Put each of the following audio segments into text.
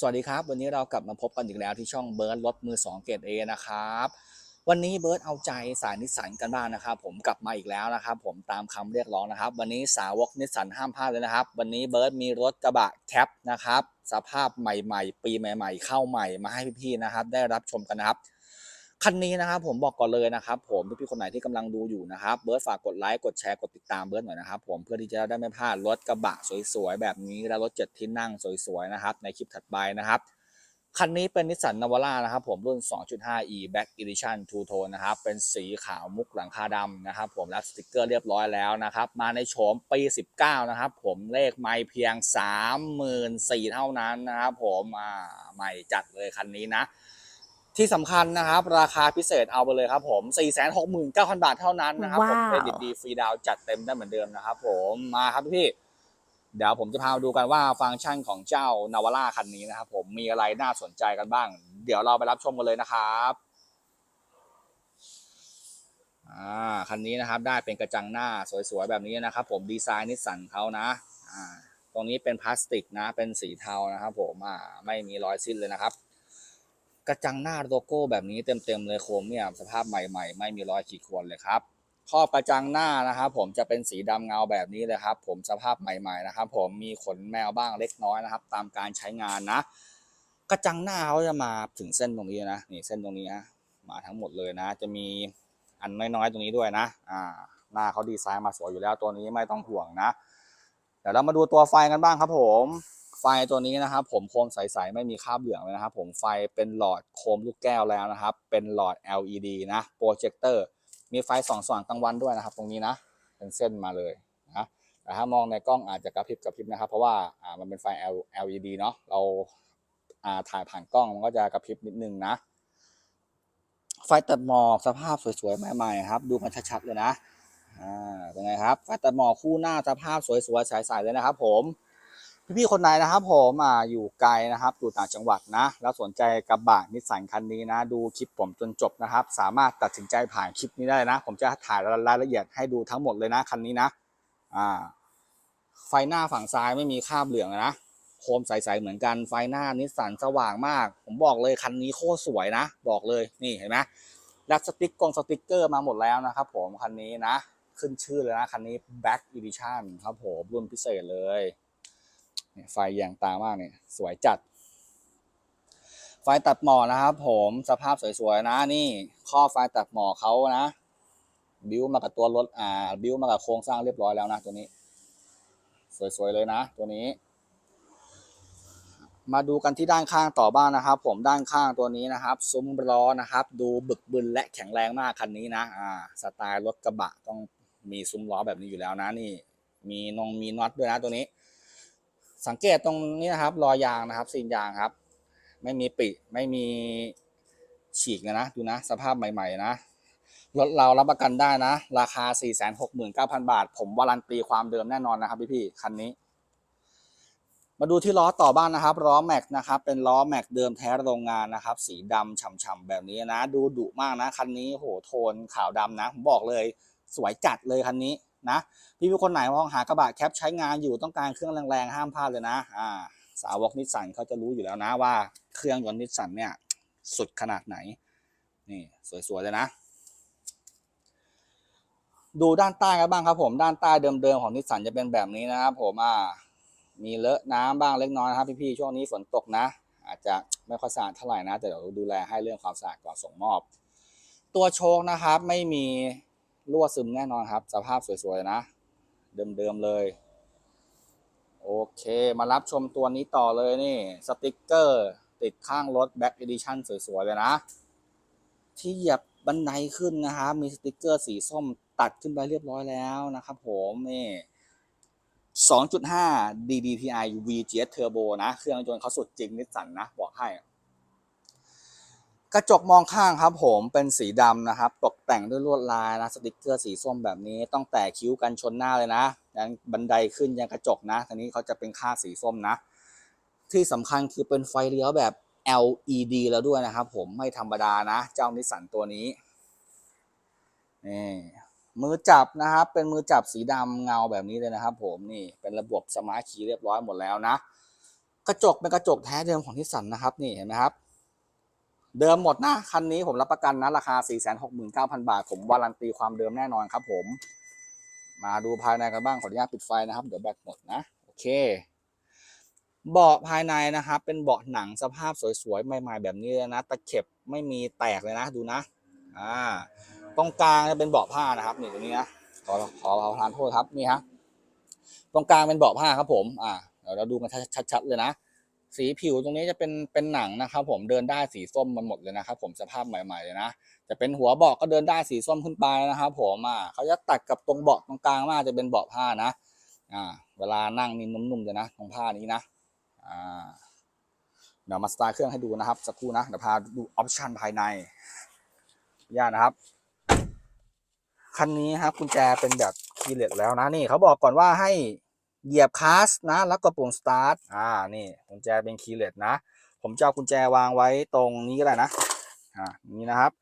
สวัสดีครับ วันนี้เรากลับมาพบกันอีกแล้วที่ช่องเบิร์ดรถมือ 2 เกรดเอนะครับ วันนี้เบิร์ดเอาใจสายนิสสันกันบ้างนะครับ ผมกลับมาอีกแล้วนะครับ ผมตามคำเรียกร้องนะครับ วันนี้สาวกนิสสันห้ามพลาดเลยนะครับ วันนี้เบิร์ดมีรถกระบะแคปนะครับ สภาพใหม่ ๆ ปีใหม่ ๆ เข้าใหม่มาให้พี่ๆนะครับ ได้รับชมกันนะครับ คันนี้นะครับผมบอกก่อนเลยนะครับ ผมพี่ๆคนไหนที่กำลังดูอยู่นะครับเบิร์ดฝากกดไลค์กดแชร์กดติดตามเบิร์ดหน่อยนะครับผมเพื่อที่จะได้ไม่พลาดรถกระบะสวยๆแบบนี้และรถเจ็ดที่นั่งสวยๆนะครับในคลิปถัดไปนะครับคันนี้เป็นนิสสันนาวาร่านะครับผมรุ่น 2.5e Black Edition Two Tone นะครับเป็นสีขาวมุกหลังคาดำนะครับผมรับสติกเกอร์เรียบร้อยแล้วนะครับมาในโฉมปี 19 นะครับผมเลขไม่เพียง 34,000เท่านั้นนะครับผมอ่าใหม่จัดเลยคันนี้นะ ที่สำคัญนะครับ ราคาพิเศษเอาไปเลยครับผม 469,000 บาทเท่านั้นนะครับผมว้าว เครดิตดีฟรีดาวน์จัดเต็มได้เหมือนเดิมนะครับผมมาครับพี่ เดี๋ยวผมจะพามาดูกันว่าฟังก์ชันของเจ้านาวาร่าคันนี้นะครับผมมีอะไรน่าสนใจกันบ้าง เดี๋ยวเราไปรับชมกันเลยนะครับอ่าคันนี้นะครับได้เป็นกระจังหน้าสวยๆแบบนี้นะครับ ผมดีไซน์นิสสันเขานะอ่าตรงนี้เป็นพลาสติกนะเป็นสีเทานะครับ ผมอ่าไม่มีรอยสิ้นเลยนะครับ กระจังหน้าโลโก้แบบนี้เต็มๆเลยโครเมียมสภาพใหม่ๆ ไม่มีรอยขีดข่วนเลยครับครอบกระจังหน้านะครับผมจะเป็นสีดำเงาแบบนี้เลยครับ ผมสภาพใหม่ๆนะครับ ผมมีขนแมวบ้างเล็กน้อยนะครับ ตามการใช้งานนะ กระจังหน้าเขาจะมาถึงเส้นตรงนี้นะนี่เส้นตรงนี้นะมาทั้งหมดเลยนะ จะมีอันน้อยๆตรงนี้ด้วยนะ อ่า หน้าเขาดีไซน์มาสวยอยู่แล้วตัวนี้ไม่ต้องห่วงนะเดี๋ยวเรามาดูตัวไฟกันบ้างครับผม ไฟตัวนี้นะครับผมโคมใสๆไม่มีคราบเหลืองเลยนะครับผมไฟเป็นหลอดโคมลูกแก้วแล้วนะครับ เป็นหลอด LED นะโปรเจคเตอร์มีไฟส่องสว่างกลางวันด้วยนะครับ ตรงนี้นะเป็นเส้นมาเลยนะแต่ถ้ามองในกล้องอาจจะกระพริบกระพริบนะครับ เพราะว่าอ่ามันเป็นไฟ L LED เนาะเราอ่าถ่ายผ่านกล้องมันก็จะกระพริบนิดนึงนะ ไฟตัดหมอกสภาพสวยๆใหม่ๆครับ ดูมันชัดๆเลยนะอ่าเป็นไงครับไฟตัดหมอกคู่หน้าสภาพสวยๆใสๆเลยนะครับ ผม พี่ๆคนไหนนะครับผมอ่าอยู่ไกลนะครับอยู่ต่างจังหวัดนะ แล้วสนใจกระบะนิสสันคันนี้นะ ดูคลิปผมจนจบนะครับ สามารถตัดสินใจผ่านคลิปนี้ได้นะ ผมจะถ่ายรายละเอียดให้ดูทั้งหมดเลยนะคันนี้นะอ่าไฟหน้าฝั่งซ้ายไม่มีคราบเหลืองนะโคมใสๆเหมือนกันไฟหน้านิสสันสว่างมาก ผมบอกเลยคันนี้โคตรสวยนะ บอกเลยนี่เห็นไหมรับสติ๊กกงสติ๊กเกอร์มาหมดแล้วนะครับผมคันนี้นะ ขึ้นชื่อเลยนะคันนี้ Black Edition ครับผมรุ่นพิเศษเลย ไฟแยงตามากเนี่ยสวยจัด ไฟตัดหมอกนะครับ ผมสภาพสวยๆนะนี่ข้อไฟตัดหมอกเขานะ บิ้วมากับตัวรถอ่า บิ้วมากับโครงสร้างเรียบร้อยแล้วนะตัวนี้ สวยๆเลยนะ ตัวนี้ มาดูกันที่ด้านข้างต่อบ้างนะครับ ผมด้านข้างตัวนี้นะครับซุ้มล้อนะครับ ดูบึกบึนและแข็งแรงมากคันนี้นะอ่าสไตล์รถกระบะต้องมีซุ้มล้อแบบนี้อยู่แล้วนะนี่ มีนงมีน็อตด้วยนะตัวนี้ สังเกตตรงนี้นะครับ รอยยางนะครับซีนยางครับ ไม่มีปิไม่มีฉีกเลยนะดูนะสภาพใหม่ๆนะรถเรารับประกันได้นะ ราคา 469,000 บาท ผมวารันตีความเดิมแน่นอนนะครับพี่ๆคันนี้ มาดูที่ล้อต่อบ้านนะครับล้อแม็กนะครับ เป็นล้อแม็กเดิมแท้โรงงานนะครับ สีดำฉ่ำๆแบบนี้นะ ดูดุมากนะ คันนี้โหโทนขาวดำนะ ผมบอกเลย สวยจัดเลยคันนี้ นะพี่พี่คนไหนมองหากระบะแคปใช้งานอยู่ต้องการเครื่องแรงๆห้ามพลาดเลยนะอ่าสาวกนิสสันเขาจะรู้อยู่แล้วนะว่าเครื่องยนต์นิสสันเนี่ยสุดขนาดไหนนี่สวยๆเลยนะ ดูด้านใต้กันบ้างครับผมด้านใต้เดิมๆของนิสสันจะเป็นแบบนี้นะครับผมอ่ามีเลอะน้ำบ้างเล็กน้อยนะครับพี่ๆช่วงนี้ฝนตกนะ อาจจะไม่ค่อยสะอาดเท่าไหร่นะ แต่เดี๋ยวดูแลให้เรื่องความสะอาดก่อนส่งมอบ ตัวโชคนะครับไม่มี รั่วซึมแน่นอนครับ สภาพสวยๆนะ เดิมๆเลย โอเค มารับชมตัวนี้ต่อเลยนี่สติกเกอร์ ติดข้างรถ Back Edition สวยๆเลยนะ ที่เหยียบบันไดขึ้นนะครับ มีสติกเกอร์สีส้มตัดขึ้นไปเรียบร้อยแล้วนะครับผมนี่2.5 DDTI VGS Turbo นะ เครื่องยนต์เขาสุดจริงนิสสันนะ บอกให้ กระจกมองข้างครับผมเป็นสีดำนะครับ ตกแต่งด้วยลวดลายนะสติกเกอร์สีส้มแบบนี้ต้องแต่คิ้วกันชนหน้าเลยนะยันบันไดขึ้นยังกระจกนะทีนี้เขาจะเป็นค่าสีส้มนะ ที่สำคัญคือเป็นไฟเลี้ยวแบบ LED แล้วด้วยนะครับผมไม่ธรรมดานะ เจ้านิสสันตัวนี้นี่มือจับนะครับ เป็นมือจับสีดำเงาแบบนี้เลยนะครับ ผมนี่เป็นระบบสมาร์ทคีย์เรียบร้อยหมดแล้วนะ กระจกเป็นกระจกแท้เดิมของนิสสันนะครับ นี่เห็นไหมครับ เดิมหมดนะ คันนี้ผมรับประกันนะราคา 469,000 บาท ผมวารันตีความเดิมแน่นอนครับผม มาดูภายในกันบ้างขออนุญาตปิดไฟนะครับ เดี๋ยวแบตหมดนะ โอเค เบาะภายในนะครับ เป็นเบาะหนังสภาพสวยๆ ใหม่ ๆ แบบนี้เลยนะ ตะเข็บไม่มีแตกเลยนะดูนะ อ่า ตรงกลางจะเป็นเบาะผ้านะครับนี่ตรงนี้นะขอขอขอประทานโทษครับนี่ฮะตรงกลางเป็นเบาะผ้าครับผม อ่าเดี๋ยวเราดูกันชัดๆเลยนะ สีผิวตรงนี้จะเป็นเป็นหนังนะครับ ผมเดินได้สีส้มมันหมดเลยนะครับ ผมสภาพใหม่ๆเลยนะจะเป็นหัวเบาะก็เดินได้สีส้มขึ้นไปนะครับ ผมอ่าเขาจะตัดกับตรงเบาะตรงกลางมากจะเป็นเบาะผ้านะอ่าเวลานั่งนี่นุ่มๆเลยนะตรงผ้านี้นะอ่าเดี๋ยวมาสตาร์เครื่องให้ดูนะครับสักครู่นะเดี๋ยวพาดูออปชันภายในย่านะครับคันนี้ครับกุญแจเป็นแบบคีย์เลสแล้วนะนี่เขาบอกก่อนว่าให้ เหยียบคลัสนะแล้วก็ปุ่มสตาร์ทอ่านี่กุญแจเป็นคีย์เลสนะ ผมจะเอากุญแจวางไว้ตรงนี้ก็ได้นะอ่านี่นะครับ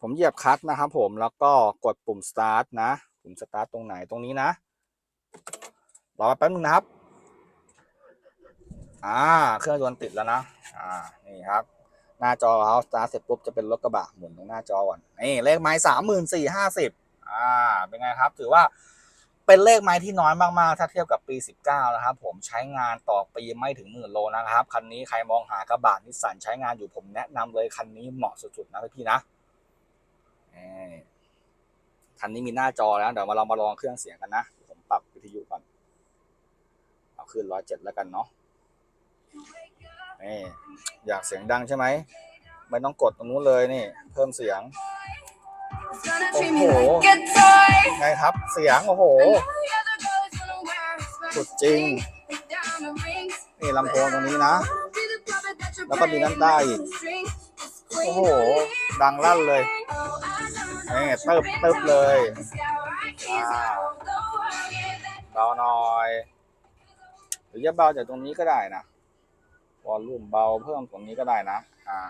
ผมเหยียบคัสนะครับผมแล้วก็กดปุ่มสตาร์ทนะปุ่มสตาร์ทตรงไหนตรงนี้นะรอแป๊บนึงนะครับอ่าเครื่องยนต์ติดแล้วนะอ่านี่ครับหน้าจอเขาสตาร์ทเสร็จปุ๊บจะเป็นรถกระบะหมุนตรงหน้าจอก่อนนี่เลขไม้สามหมื่นสี่ห้าสิบอ่าเป็นไงครับ ถือว่า เป็นเลขไม้ที่น้อยมากๆ ถ้าเทียบกับปี 19 นะครับ ผมใช้งานต่อปีไม่ถึงหมื่นโลนะครับ คันนี้ใครมองหากระบะนิสสันใช้งานอยู่ผมแนะนำเลยคันนี้เหมาะสุดๆนะพี่นะคันนี้มีหน้าจอแล้ว เดี๋ยวมาเรามาลองเครื่องเสียงกันนะ ผมปรับวิทยุก่อน เอาขึ้นร้อยเจ็ดแล้วกันเนาะนี่อยากเสียงดังใช่ไหมไม่ต้องกดตรงนู้นเลยนี่ เพิ่มเสียง โอ้โหไงครับ เสียง โอ้โห สุดจริง นี่ลำโพงตรงนี้นะ แล้วก็มีด้าด้านใต้อีก โอ้โห ดังลั่นเลยนี่นี่ตึตึบบตึตึบเลยยอ่าเบาหน่อย หรือจะเบาจากตรงนี้ก็ได้นะวอลลุ่มเบาเพิ่มตรงนี้ก็ได้นะ อ่า